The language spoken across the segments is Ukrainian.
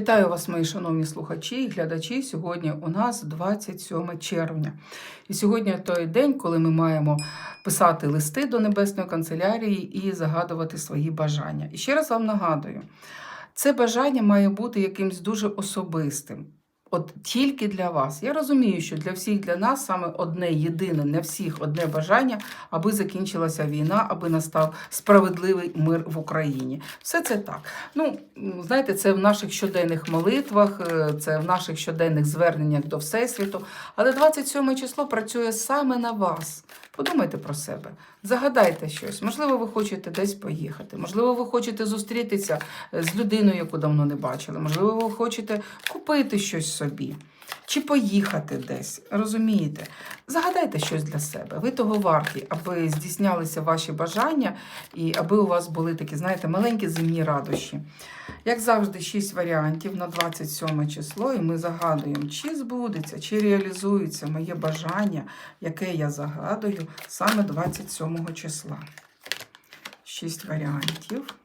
Вітаю вас, мої шановні слухачі і глядачі. Сьогодні у нас 27 червня. І сьогодні той день, коли ми маємо писати листи до Небесної канцелярії і загадувати свої бажання. І ще раз вам нагадую, це бажання має бути якимсь дуже особистим. От тільки для вас. Я розумію, що для всіх для нас саме одне єдине, не всіх одне бажання, аби закінчилася війна, аби настав справедливий мир в Україні. Все це так. Ну, знаєте, це в наших щоденних молитвах, е, це в наших щоденних зверненнях до Всесвіту. Але 27 число працює саме на вас. Подумайте про себе, загадайте щось. Можливо, ви хочете десь поїхати, можливо, ви хочете зустрітися е, з людиною, яку давно не бачили. Можливо, ви хочете купити щось собі. Чи поїхати десь, розумієте? Загадайте щось для себе. Ви того варті, аби здійснялися ваші бажання і аби у вас були такі, знаєте, маленькі земні радощі. Як завжди, шість варіантів на 27 число, і ми загадуємо, чи збудеться, чи реалізується моє бажання, яке я загадую саме 27 числа. Шість варіантів.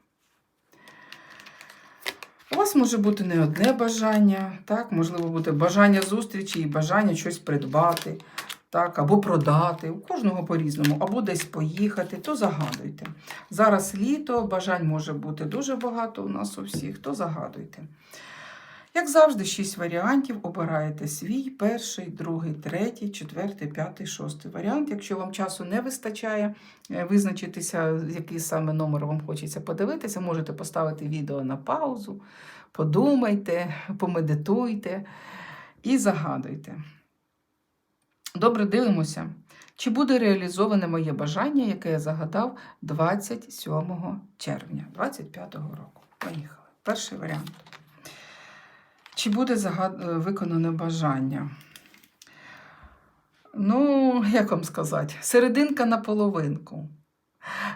У вас може бути не одне бажання, так, можливо, буде бажання зустрічі і бажання щось придбати, так, або продати. У кожного по-різному, або десь поїхати, то загадуйте. Зараз літо, бажань може бути дуже багато у нас у всіх, то загадуйте. Як завжди, шість варіантів. Обираєте свій, перший, другий, третій, четвертий, п'ятий, шостий варіант. Якщо вам часу не вистачає е, визначитися, який саме номер вам хочеться подивитися, можете поставити відео на паузу, подумайте, помедитуйте і загадуйте. Добре, дивимося. Чи буде реалізоване моє бажання, яке я загадав 27 червня 2025 року? Поїхали. Перший варіант. Чи буде загад... е, виконане бажання? Ну, як вам сказати, серединка на половинку.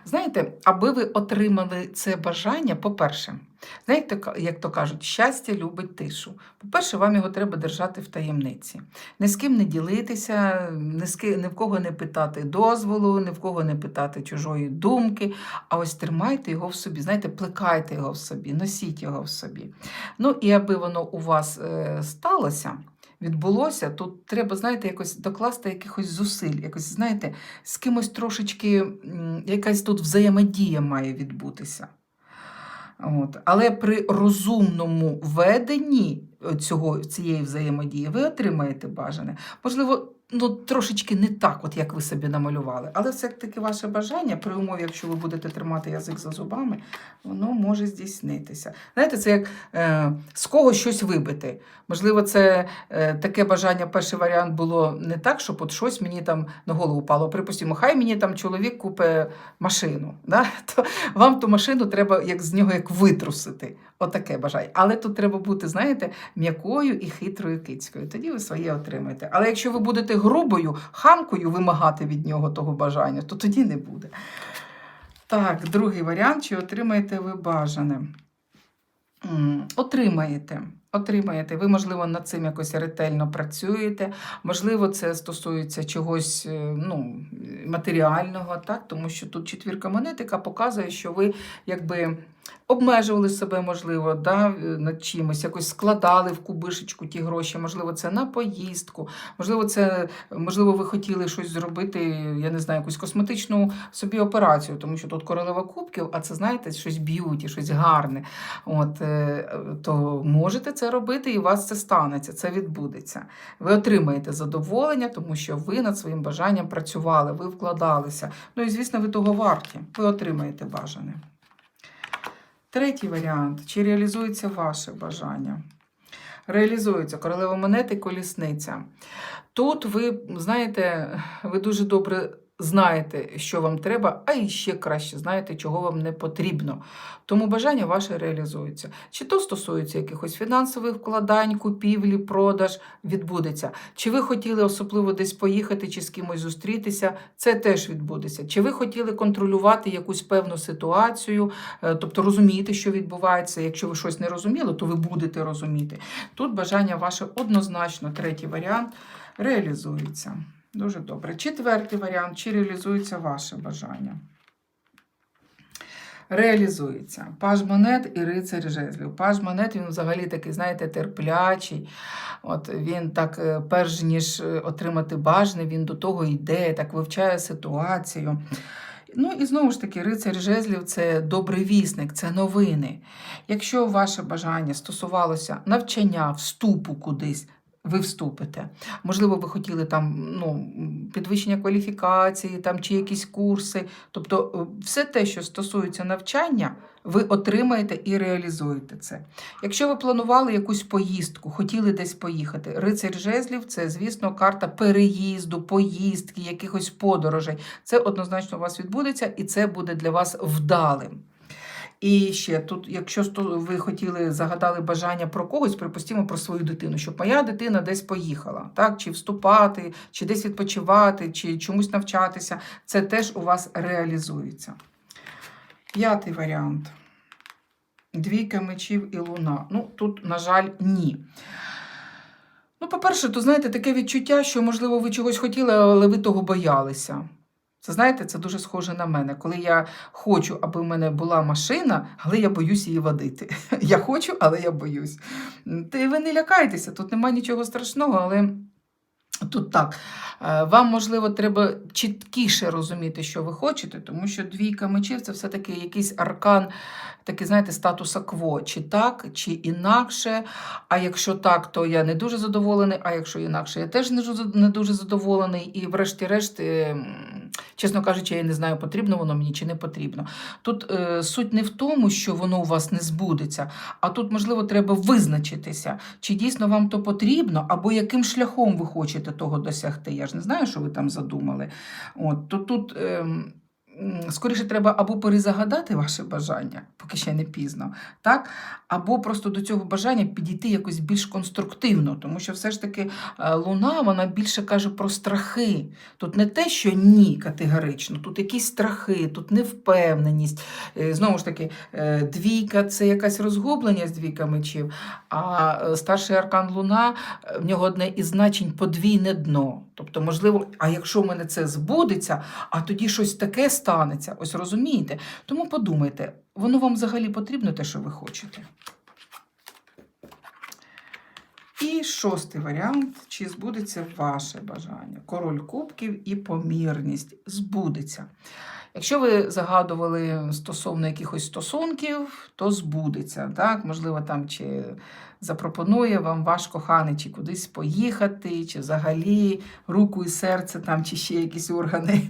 Знаєте, аби ви отримали це бажання, по-перше, знаєте, як то кажуть, щастя любить тишу. По-перше, вам його треба держати в таємниці. Ні з ким не ділитися, ні, з ки... ні в кого не питати дозволу, ні в кого не питати чужої думки. А ось тримайте його в собі, знаєте, плекайте його в собі, носіть його в собі. Ну і аби воно у вас е, сталося, відбулося, тут треба, знаєте, якось докласти якихось зусиль, якось, знаєте, з кимось трошечки якась тут взаємодія має відбутися. От. Але при розумному веденні цього, цієї взаємодії ви отримаєте бажане. Можливо, ну, трошечки не так, от як ви собі намалювали. Але все-таки ваше бажання, при умові, якщо ви будете тримати язик за зубами, воно може здійснитися. Знаєте, це як е, з кого щось вибити. Можливо, це е, таке бажання, перший варіант було не так, щоб от щось мені там на голову впало. Припустимо, хай мені там чоловік купить машину. Да? То вам ту машину треба як з нього як витрусити. Отаке бажання. Але тут треба бути, знаєте, м'якою і хитрою кицькою. Тоді ви своє отримаєте. Але якщо ви будете грубою, хамкою вимагати від нього того бажання, то тоді не буде. Так, другий варіант, чи отримаєте ви бажане? Отримаєте. Отримаєте. Ви, можливо, над цим якось ретельно працюєте. Можливо, це стосується чогось е, ну, матеріального, так? тому що тут четвірка монет, яка показує, що ви якби обмежували себе, можливо, да, над чимось, якось складали в кубишечку ті гроші. Можливо, це на поїздку, можливо, це можливо, ви хотіли щось зробити, я не знаю, якусь косметичну собі операцію, тому що тут королева кубків, а це знаєте, щось б'юті, щось гарне. От, е, то можете це робити, і у вас це станеться, це відбудеться. Ви отримаєте задоволення, тому що ви над своїм бажанням працювали, ви вкладалися. Ну і звісно, ви того варті. Ви отримаєте бажане. Третій варіант. Чи реалізується ваше бажання? Реалізується королева монети, колісниця. Тут ви, знаєте, ви дуже добре знаєте, що вам треба, а і ще краще знаєте, чого вам не потрібно. Тому бажання ваше реалізується. Чи то стосується якихось фінансових вкладань, купівлі, продаж, відбудеться. Чи ви хотіли особливо десь поїхати чи з кимось зустрітися, це теж відбудеться. Чи ви хотіли контролювати якусь певну ситуацію, е, тобто розуміти, що відбувається. Якщо ви щось не розуміли, то ви будете розуміти. Тут бажання ваше однозначно, третій варіант, реалізується. Дуже добре. Четвертий варіант, чи реалізується ваше бажання? реалізується. Паж монет і рицарь жезлів. Паж монет він взагалі такий, знаєте, терплячий. От Він так, е, перш ніж е, отримати бажане, він до того йде, так вивчає ситуацію. Ну і знову ж таки, рицар жезлів це добрий вісник, це новини. Якщо ваше бажання стосувалося навчання, вступу кудись, ви вступите. Можливо, ви хотіли там ну, підвищення кваліфікації там, чи якісь курси. Тобто, е, все те, що стосується навчання, ви отримаєте і реалізуєте це. Якщо ви планували якусь поїздку, хотіли десь поїхати, рицарь жезлів це, звісно, карта переїзду, поїздки, якихось подорожей. Це однозначно у вас відбудеться, і це буде для вас вдалим. І ще тут, якщо ви хотіли, загадали бажання про когось, припустімо про свою дитину, щоб моя дитина десь поїхала, так? чи вступати, чи десь відпочивати, чи чомусь навчатися, це теж у вас реалізується. П'ятий варіант. Двійка мечів і луна. Ну, тут, на жаль, ні. Ну, по-перше, то знаєте, таке відчуття, що, можливо, ви чогось хотіли, але ви того боялися. Це знаєте, це дуже схоже на мене. Коли я хочу, аби в мене була машина, але я боюсь її водити. Я хочу, але я боюсь. Ти ви не лякайтеся, тут немає нічого страшного, але тут так. Е, Вам, можливо, треба чіткіше розуміти, що ви хочете, тому що двійка мечів це все-таки якийсь аркан, такий, знаєте, статуса кво. Чи так, чи інакше. А якщо так, то я не дуже задоволений, а якщо інакше, я теж не дуже- задоволений. І, врешті-решт, е, чесно кажучи, я не знаю, потрібно воно мені чи не потрібно. Тут е, суть не в тому, що воно у вас не збудеться, а тут, можливо, треба визначитися, чи дійсно вам то потрібно, або яким шляхом ви хочете того досягти. Я ж не знаю, що ви там задумали. От, то тут. ем, Скоріше треба або перезагадати ваше бажання, поки ще не пізно, так? або просто до цього бажання підійти якось більш конструктивно, тому що все ж таки е, луна вона більше каже про страхи. Тут не те, що ні категорично, тут якісь страхи, тут невпевненість. Е, Знову ж таки, е, двійка це якась розгубленість двійка мечів, а старший аркан Луна в нього одне із значень подвійне дно. Тобто, можливо, а якщо в мене це збудеться, а тоді щось таке станеться. Ось розумієте? Тому подумайте, воно вам взагалі потрібно те, що ви хочете. І шостий варіант: чи збудеться ваше бажання? Король кубків і помірність збудеться. Якщо ви загадували стосовно якихось стосунків, то збудеться. Так? Можливо, там чи запропонує вам ваш коханий чи кудись поїхати, чи взагалі руку і серце, там, чи ще якісь органи,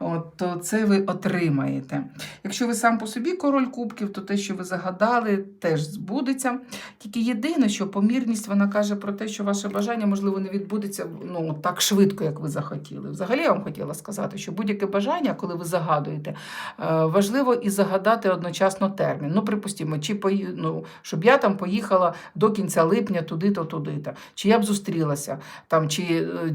от, то це ви отримаєте. Якщо ви сам по собі король кубків, то те, що ви загадали, теж збудеться. Тільки єдине, що помірність вона каже про те, що ваше бажання, можливо, не відбудеться ну, так швидко, як ви захотіли. Взагалі я вам хотіла сказати, що будь-яке бажання, коли ви загадуєте, е, важливо і загадати одночасно термін. Ну, припустимо, чи пої... ну, щоб я там поїхала до кінця липня туди-то, туди-то. Чи я б зустрілася, там, чи е,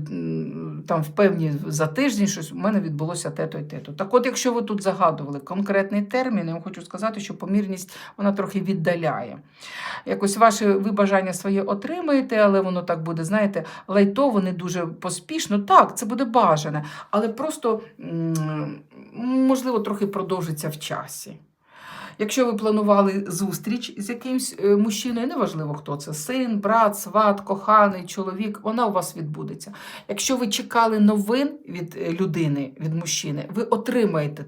там впевні за тиждень щось у мене відбулося те-то і те-то. Так от, якщо ви тут загадували конкретний термін, я вам хочу сказати, що помірність вона трохи віддаляє. Якось ваше ви бажання своє отримаєте, але воно так буде, знаєте, лайтово, не дуже поспішно. Так, це буде бажане, але просто, можливо, трохи продовжиться в часі. Якщо ви планували зустріч з якимсь е, мужчиною, неважливо хто це син, брат, сват, коханий, чоловік, вона у вас відбудеться. Якщо ви чекали новин від е, людини, від мужчини, ви отримаєте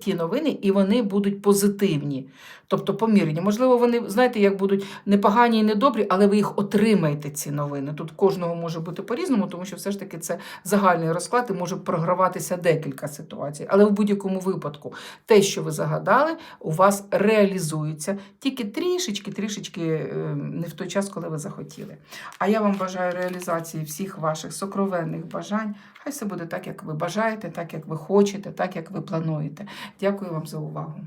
ті новини, і вони будуть позитивні, тобто помірні. Можливо, вони, знаєте, як будуть непогані і недобрі, але ви їх отримаєте, ці новини. Тут кожного може бути по-різному, тому що все ж таки це загальний розклад і може програватися декілька ситуацій. Але в будь-якому випадку те, що ви загадали, у вас реалізується тільки трішечки, трішечки е, не в той час, коли ви захотіли. А я вам бажаю реалізації всіх ваших сокровенних бажань. Хай все буде так, як ви бажаєте, так як ви хочете, так як ви плануєте. Дякую вам за увагу.